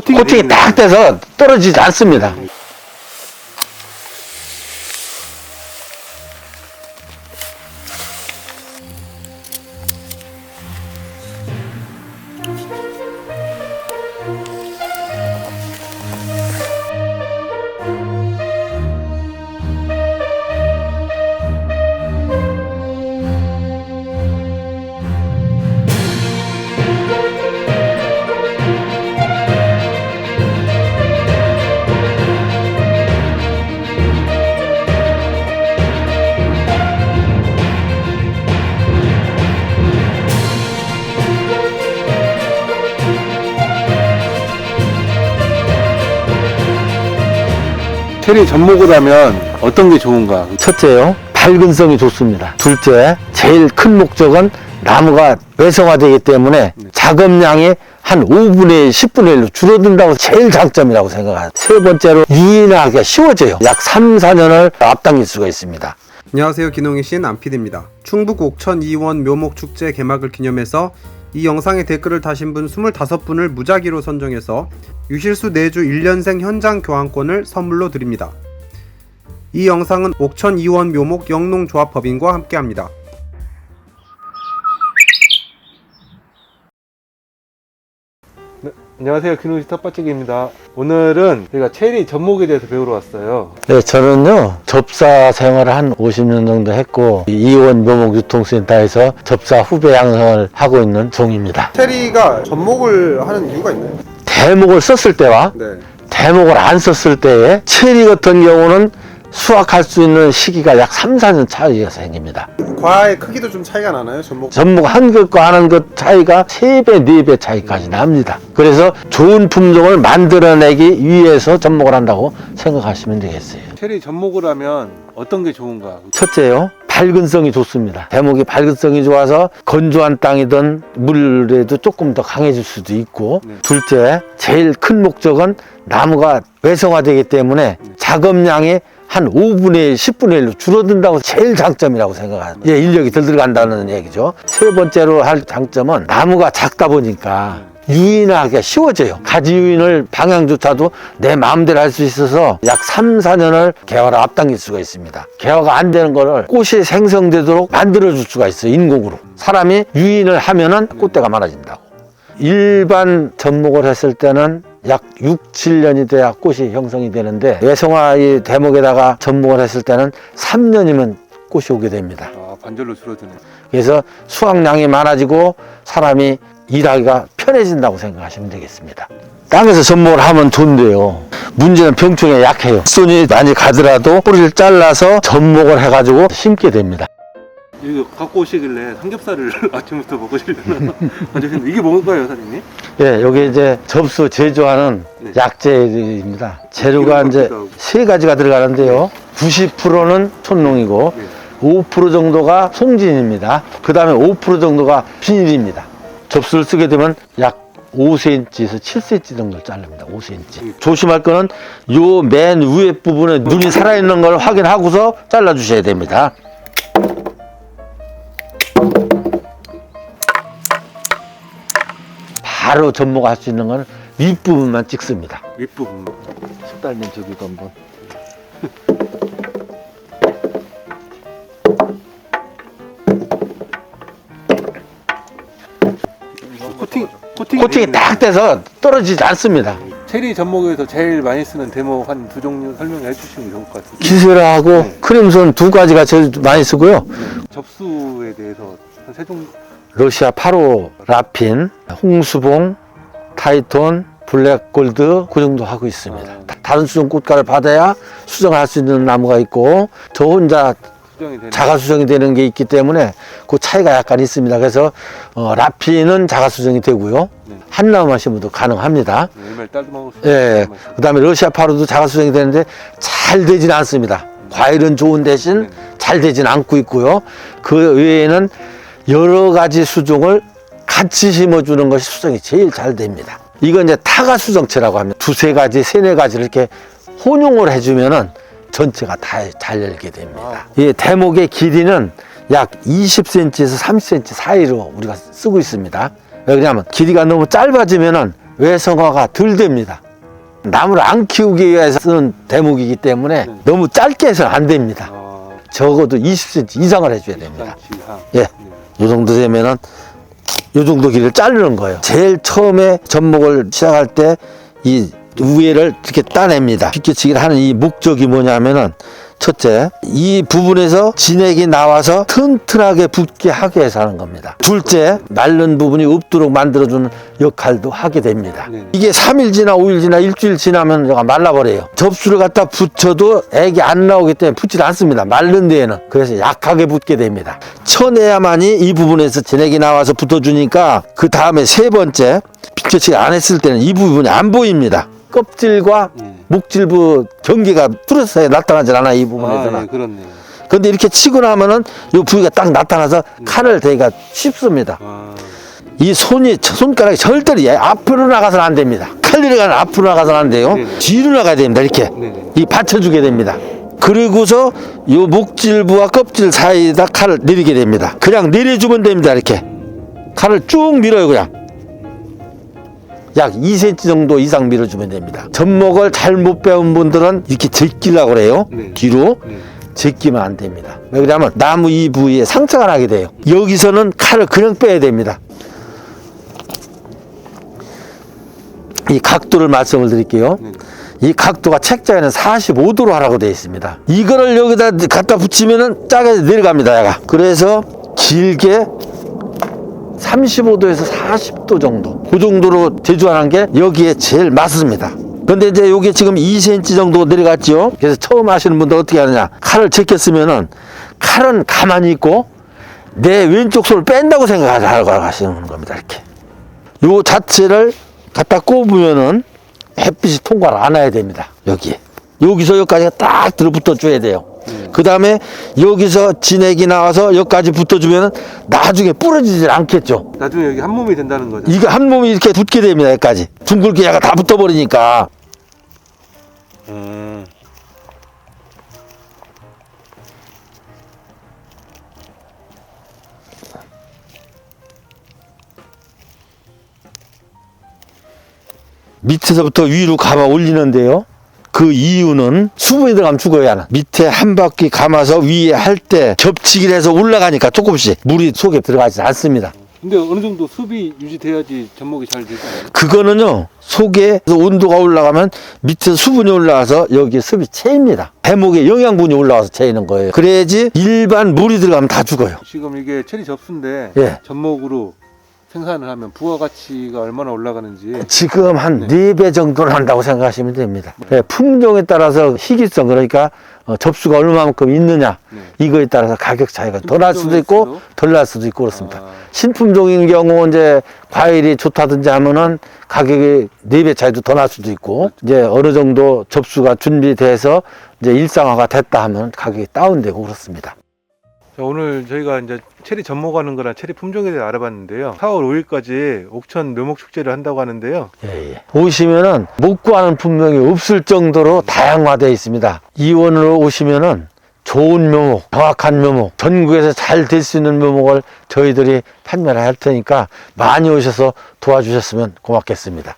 코팅이, 딱 돼서 떨어지지 않습니다. 체리 접목을 하면 어떤 게 좋은가? 첫째요, 밝은성이 좋습니다. 둘째, 제일 큰 목적은 나무가 외성화되기 때문에 작업량이 한 5분의 1, 10분의 1로 줄어든다고 제일 장점이라고 생각합니다. 세 번째로 유인하기가 쉬워져요. 약 3, 4년을 앞당길 수가 있습니다. 안녕하세요. 기농의 신 안피디입니다. 충북 옥천 이원 묘목축제 개막을 기념해서 이 영상에 댓글을 다신 분 25분을 무작위로 선정해서 유실수 내주 1년생 현장 교환권을 선물로 드립니다. 이 영상은 옥천 이원 묘목 영농조합법인과 함께합니다. 안녕하세요. 기농시 텃밭찌개입니다. 오늘은 저희가 체리 접목에 대해서 배우러 왔어요. 네, 저는요, 접사 생활을 한 50년 정도 했고, 이원 묘목유통센터에서 접사 후배 양성을 하고 있는 종입니다. 체리가 접목을 하는 이유가 있나요? 대목을 썼을 때와 네. 대목을 안 썼을 때에 체리 같은 경우는 수확할 수 있는 시기가 약 3, 4년 차이가 생깁니다. 과의 크기도 좀 차이가 나나요? 접목 전목 한 것과 하는 것 차이가 3배, 4배 차이까지 납니다. 그래서 좋은 품종을 만들어내기 위해서 접목을 한다고 생각하시면 되겠어요. 체리 접목을 하면 어떤 게 좋은가? 첫째요. 밝은성이 좋습니다. 대목이 밝은성이 좋아서 건조한 땅이든 물에도 조금 더 강해질 수도 있고 네. 둘째 제일 큰 목적은 나무가 외성화되기 때문에 작업량이 한 5분의 1, 10분의 1로 줄어든다고 제일 장점이라고 생각합니다. 예, 인력이 덜 들어간다는 얘기죠. 세 번째로 할 장점은 나무가 작다 보니까 유인하기가 쉬워져요. 가지 유인을 방향조차도 내 마음대로 할 수 있어서 약 3, 4년을 개화를 앞당길 수가 있습니다. 개화가 안 되는 거를 꽃이 생성되도록 만들어줄 수가 있어요. 인공으로. 사람이 유인을 하면은 꽃대가 많아진다고. 일반 접목을 했을 때는 약 6, 7년이 돼야 꽃이 형성이 되는데 외성화 이 대목에다가 접목을 했을 때는 3년이면 꽃이 오게 됩니다. 아, 반절로 줄어드네. 그래서 수확량이 많아지고 사람이 일하기가 편해진다고 생각하시면 되겠습니다. 땅에서 접목을 하면 좋은데요. 문제는 병충해 약해요. 손이 많이 가더라도 뿌리를 잘라서 접목을 해가지고 심게 됩니다. 이거 갖고 오시길래 삼겹살을 아침부터 먹으시려나 가져오셨는데 이게 뭔가요, 사장님? 예, 여기 이제 접수 제조하는 네. 약재입니다. 재료가 이제. 세 가지가 들어가는데요. 90%는 촌농이고 네. 5% 정도가 송진입니다. 그 다음에 5% 정도가 비닐입니다. 접수를 쓰게 되면 약 5cm에서 7cm 정도 자릅니다. 5cm. 조심할 거는 요 맨 위에 부분에 눈이 살아있는 걸 확인하고서 잘라주셔야 됩니다. 바로 접목할 수 있는 건 윗부분만 찍습니다. 윗부분. 숙달님 저기도 한번. 코팅, 코팅이, 딱. 돼서 떨어지지 않습니다. 체리 접목에서 제일 많이 쓰는 대목 한두 종류 설명해 주시면 좋을 것 같은데. 기술하고 네. 크림손 두 가지가 제일 많이 쓰고요. 접수에 대해서 한 세 종류. 러시아 8호 라핀, 홍수봉, 타이톤, 블랙골드 그 정도 하고 있습니다. 아. 다- 다른 수정 꽃가를 받아야 수정할 수 있는 나무가 있고 저 혼자. 자가 수정이 되는 게 있기 때문에 그 차이가 약간 있습니다. 그래서 어, 라핀은 자가 수정이 되고요. 네. 한 나무만 심어도 가능합니다. 수 예. 있는 그 다음에 러시아 파로도 자가 수정이 되는데 잘 되진 않습니다. 과일은 좋은 대신 네. 잘 되진 않고 있고요. 그 외에는 여러 가지 수종을 같이 심어주는 것이 수정이 제일 잘 됩니다. 이건 이제 타가 수정체라고 합니다. 두세 가지, 세네 가지를 이렇게 혼용을 해주면은 전체가 다 잘 열게 됩니다. 이 대목의 길이는 약 20cm에서 30cm 사이로 우리가 쓰고 있습니다. 왜냐하면 길이가 너무 짧아지면은 외성화가 덜 됩니다. 나무를 안 키우기 위해서 쓰는 대목이기 때문에 네. 너무 짧게 해서는 안 됩니다. 아, 적어도 20cm 이상을 해줘야 됩니다. 예. 네. 요 정도 되면은 요 정도 길이를 자르는 거예요. 제일 처음에 접목을 시작할 때 이 위에를 이렇게 따냅니다. 비껴치기를 하는 이 목적이 뭐냐면은 첫째, 이 부분에서 진액이 나와서 튼튼하게 붙게 하게 해서 하는 겁니다. 둘째, 마른 부분이 없도록 만들어주는 역할도 하게 됩니다. 네. 이게 3일 지나 5일 지나 일주일 지나면 말라버려요. 접수를 갖다 붙여도 액이 안 나오기 때문에 붙질 않습니다. 마른 데에는. 그래서 약하게 붙게 됩니다. 쳐내야만이 이 부분에서 진액이 나와서 붙어주니까 그 다음에 세 번째, 비켜치기 안 했을 때는 이 부분이 안 보입니다. 껍질과 예. 목질부 경계가 뚫어서 나타나질 않아 이 아, 부분에서는. 예, 그렇네요. 근데 이렇게 치고 나면은 이 부위가 딱 나타나서 칼을 대기가 쉽습니다. 아, 이 손이 손가락이 절대로 얘 앞으로 나가서는 안 됩니다. 칼리르가는 앞으로 나가서는 안 돼요. 네네. 뒤로 나가야 됩니다. 이렇게 네네. 이 받쳐주게 됩니다. 그리고서 요 목질부와 껍질 사이에다 칼을 내리게 됩니다. 그냥 내려주면 됩니다. 이렇게 칼을 쭉 밀어요. 그냥 약 2cm 정도 이상 밀어주면 됩니다. 접목을 잘 못 배운 분들은 이렇게 제끼려고 그래요. 네. 뒤로 네. 제끼면 안 됩니다. 왜 그러냐면 나무 이 부위에 상처가 나게 돼요. 여기서는 칼을 그냥 빼야 됩니다. 이 각도를 말씀을 드릴게요. 네. 이 각도가 책자에는 45도로 하라고 되어 있습니다. 이거를 여기다 갖다 붙이면은 짜게 내려갑니다. 얘가. 그래서 길게 35도에서 40도 정도. 그 정도로 제조하는 게 여기에 제일 맞습니다. 근데 이제 요게 지금 2cm 정도 내려갔죠. 그래서 처음 하시는 분들 어떻게 하느냐. 칼을 제꼈으면은 칼은 가만히 있고 내 왼쪽 손을 뺀다고 생각하고 하시는 겁니다. 이렇게. 요 자체를 갖다 꼽으면은 햇빛이 통과를 안 해야 됩니다. 여기에. 여기서 여기까지가 딱 들어붙어 줘야 돼요. 그 다음에 여기서 진액이 나와서 여기까지 붙어주면 나중에 부러지질 않겠죠. 나중에 여기 한 몸이 된다는 거죠. 이게 한 몸이 이렇게 붙게 됩니다. 여기까지. 둥글게 얘가 다 붙어버리니까. 음. 밑에서부터 위로 감아 올리는데요. 그 이유는 수분이 들어가면 죽어야 하는 밑에 한 바퀴 감아서 위에 할때 겹치기를 해서 올라가니까 조금씩 물이 속에 들어가지 않습니다. 근데 어느 정도 습이 유지돼야지 접목이 잘 되잖아요. 그거는요 속에 온도가 올라가면 밑에 수분이 올라와서 여기 습이 채입니다 해목에 영양분이 올라와서 채이는 거예요 그래야지 일반 물이 들어가면 다 죽어요 지금 이게 체리 접수인데 예. 접목으로 생산을 하면 부가 가치가 얼마나 올라가는지 지금 한 네. 네배 정도는 한다고 생각하시면 됩니다 예, 품종에 따라서 희귀성 그러니까 어, 접수가 얼마만큼 있느냐 네. 이거에 따라서 가격 차이가 더 날 수도 있고? 덜 날 수도 있고 그렇습니다 아, 신품종인 경우 이제 과일이 좋다든지 하면은 가격이 네 배 차이도 더 날 수도 있고 이제 어느 정도 접수가 준비돼서 이제 일상화가 됐다 하면 가격이 다운되고 그렇습니다. 자, 오늘 저희가 이제 체리 접목하는 거랑 체리 품종에 대해 알아봤는데요. 4월 5일까지 옥천 묘목 축제를 한다고 하는데요. 예, 예. 오시면은 못 구하는 품종이 없을 정도로 다양화되어 있습니다. 이원으로 오시면은 좋은 묘목, 정확한 묘목, 전국에서 잘 될 수 있는 묘목을 저희들이 판매를 할 테니까 많이 오셔서 도와주셨으면 고맙겠습니다.